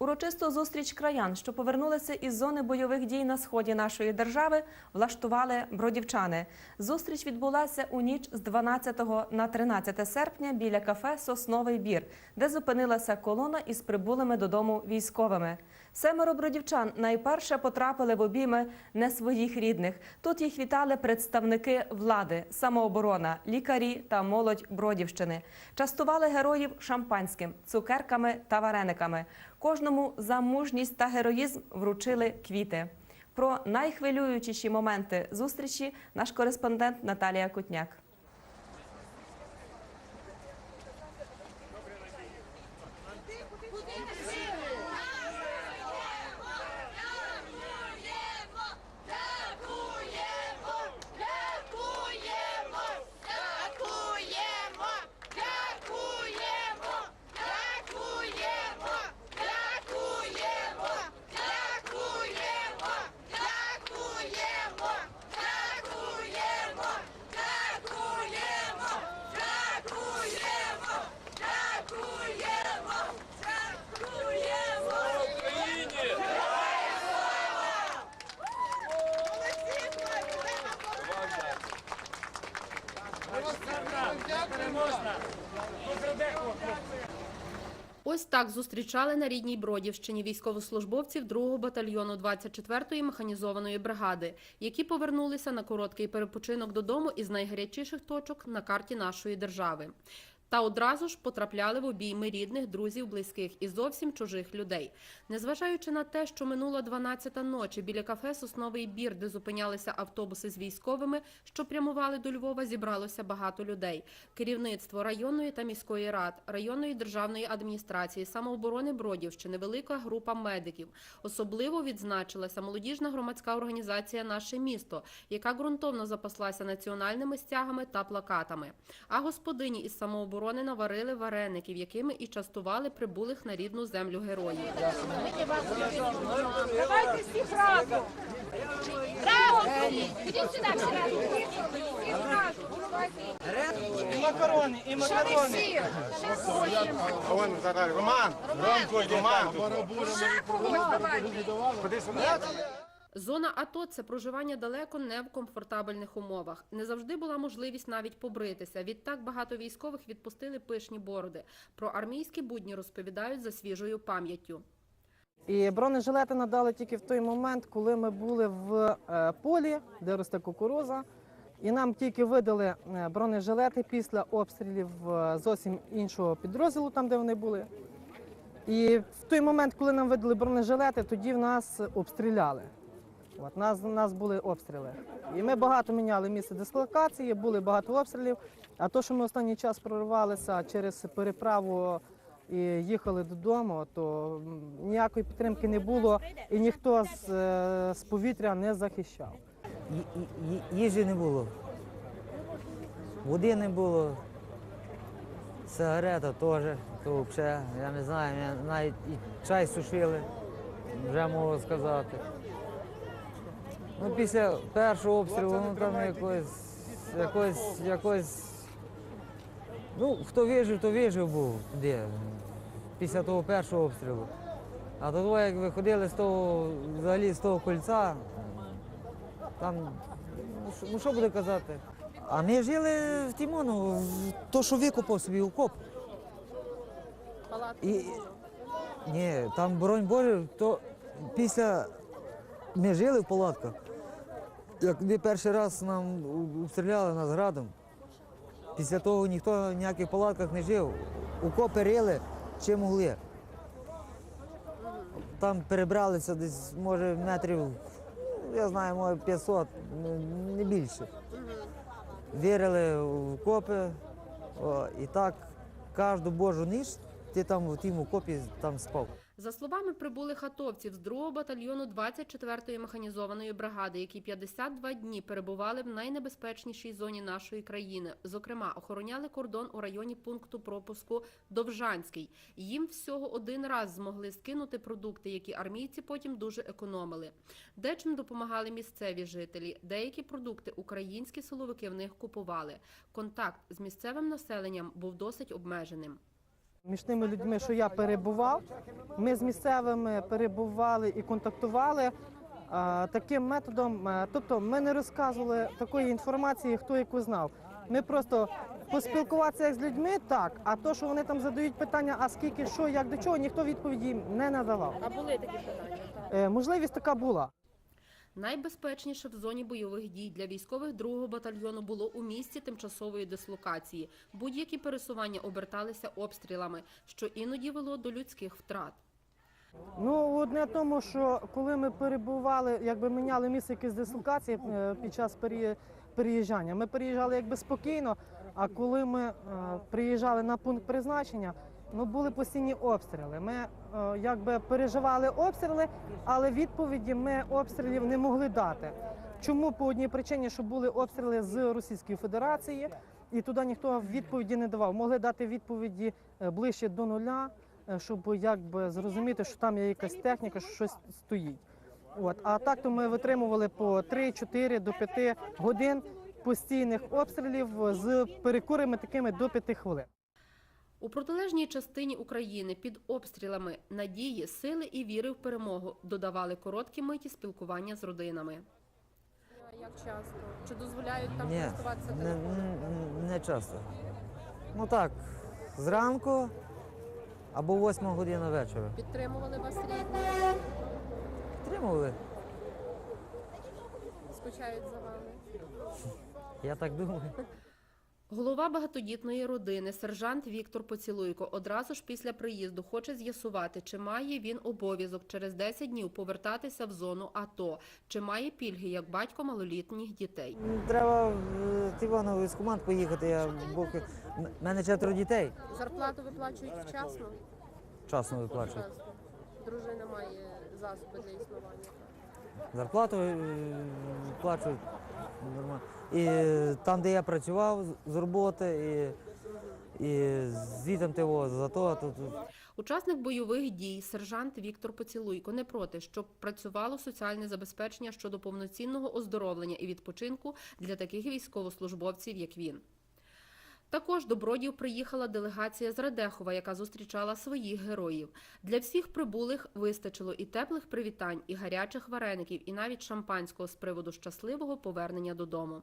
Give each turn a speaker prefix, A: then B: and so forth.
A: Урочисту зустріч краян, що повернулися із зони бойових дій на сході нашої держави, влаштували бродівчани. Зустріч відбулася у ніч з 12 на 13 серпня біля кафе Сосновий бір, де зупинилася колона із прибулими додому військовими. Семеро бродівчан найперше потрапили в обійми не своїх рідних. Тут їх вітали представники влади, самооборона, лікарі та молодь Бродівщини. Частували героїв шампанським, цукерками та варениками. Кожному за мужність та героїзм вручили квіти. Про найхвилюючіші моменти зустрічі наш кореспондент Наталія Кутняк.
B: Ось так зустрічали на рідній Бродівщині військовослужбовців 2-го батальйону 24-ї механізованої бригади, які повернулися на короткий перепочинок додому із найгарячіших точок на карті нашої держави. Та одразу ж потрапляли в обійми рідних, друзів, близьких і зовсім чужих людей. Незважаючи на те, що минула 12-та ночі біля кафе Сосновий бір, де зупинялися автобуси з військовими, що прямували до Львова, зібралося багато людей. Керівництво районної та міської рад, районної державної адміністрації, самооборони Бродівщини, велика група медиків. Особливо відзначилася молодіжна громадська організація Наше місто, яка ґрунтовно запаслася національними стягами та плакатами. А господині із самооборони наварили вареників, якими і частували прибулих на рідну землю героїв.
C: Давайте всіх разом. Ідіть сюди всі разом. Всі разом.
D: І макарони, і макарони.
C: Всі.
E: Вон Роман, Ромко, Роман. Ходи сюди.
B: Зона АТО це проживання далеко не в комфортабельних умовах. Не завжди була можливість навіть побритися. Відтак багато військових відпустили пишні бороди. Про армійські будні розповідають за свіжою пам'яттю.
D: І бронежилети надали тільки в той момент, коли ми були в е, полі, де росте кукуруза. І нам тільки видали е, бронежилети після обстрілів е, зовсім іншого підрозділу, там де вони були. І в той момент, коли нам видали бронежилети, тоді в нас обстріляли. От, нас, у нас були обстріли. І ми багато міняли місце дислокації, були багато обстрілів. А то, що ми останній час прорвалися через переправу і їхали додому, то ніякої підтримки не було і ніхто з, е, з повітря не захищав.
F: Їжі не було. Води не було. Сигарета теж, то взагалі, я не знаю, навіть і чай сушили, вже можу сказати. Ну, після першого обстрілу, ну там якось, якось, якось. Ну, хто вижив, то вижив був де, після того першого обстрілу. А то як виходили з того, взагалі з того кольця, там, ну що- ну що буде казати? А ми жили в Тімону, в то, що викопав собі окоп. І, ні, там, боронь Боже, то після ми жили в палатках. Як перший раз нам обстріляли нас градом, після того ніхто в ніяких палатках не жив. Окопи рили, чи могли. Там перебралися десь, може, метрів, ну, я знаю, може 500, не- більше. Вірили в копи, о, і так кожну божу ніч ти там в тім окопі там спав.
B: За словами прибулих атовців з 2-го батальйону 24-ї механізованої бригади, які 52 дні перебували в найнебезпечнішій зоні нашої країни. Зокрема, охороняли кордон у районі пункту пропуску Довжанський. Їм всього один раз змогли скинути продукти, які армійці потім дуже економили. Дечим допомагали місцеві жителі. Деякі продукти українські силовики в них купували. Контакт з місцевим населенням був досить обмеженим.
D: Між тими людьми, що я перебував, ми з місцевими перебували і контактували е, таким методом. е, Тобто ми не розказували такої інформації, хто яку знав. Ми просто поспілкуватися з людьми так, а то, що вони там задають питання, а скільки, що, як до чого, ніхто відповіді не надавав.
B: А були такі питання?
D: Е, Можливість така була.
B: Найбезпечніше в зоні бойових дій для військових 2-го батальйону було у місці тимчасової дислокації. Будь-які пересування оберталися обстрілами, що іноді вело до людських втрат.
D: Ну, одне тому, що коли ми перебували, якби міняли місце якісь дислокації е, під час переїжджання, ми переїжджали якби спокійно. А коли ми е, приїжджали на пункт призначення, ну були постійні обстріли. Ми якби переживали обстріли, але відповіді ми обстрілів не могли дати. Чому по одній причині, що були обстріли з Російської Федерації, і туди ніхто відповіді не давав. Могли дати відповіді е, ближче до нуля, е, щоб якби зрозуміти, що там є якась техніка, що щось стоїть. От а так то ми витримували по 3-4 до 5 годин постійних обстрілів з перекурами такими до 5 хвилин.
B: У протилежній частині України під обстрілами надії, сили і віри в перемогу додавали короткі миті спілкування з родинами. Як часто? Чи дозволяють там
F: Ні,
B: користуватися
F: не, не, не часто. Ну так, зранку або 8 година вечора.
B: Підтримували вас рідні,
F: Підтримували,
B: скучають за вами.
F: я так думаю.
B: Голова багатодітної родини, сержант Віктор Поцілуйко, одразу ж після приїзду хоче з'ясувати, чи має він обов'язок через 10 днів повертатися в зону АТО, чи має пільги як батько малолітніх дітей.
F: Треба в Іванову з команд поїхати. Я поки... М- мене четверо дітей.
B: Зарплату виплачують вчасно.
F: Вчасно виплачують.
B: Дружина має засоби для існування.
F: Зарплату е, нормально. І там, де я працював з- роботи, і, і звітом ТО за то
B: Учасник бойових дій, сержант Віктор Поцілуйко, не проти, щоб працювало соціальне забезпечення щодо повноцінного оздоровлення і відпочинку для таких військовослужбовців, як він. Також до Бродів приїхала делегація з Радехова, яка зустрічала своїх героїв. Для всіх прибулих вистачило і теплих привітань, і гарячих вареників, і навіть шампанського з приводу щасливого повернення додому.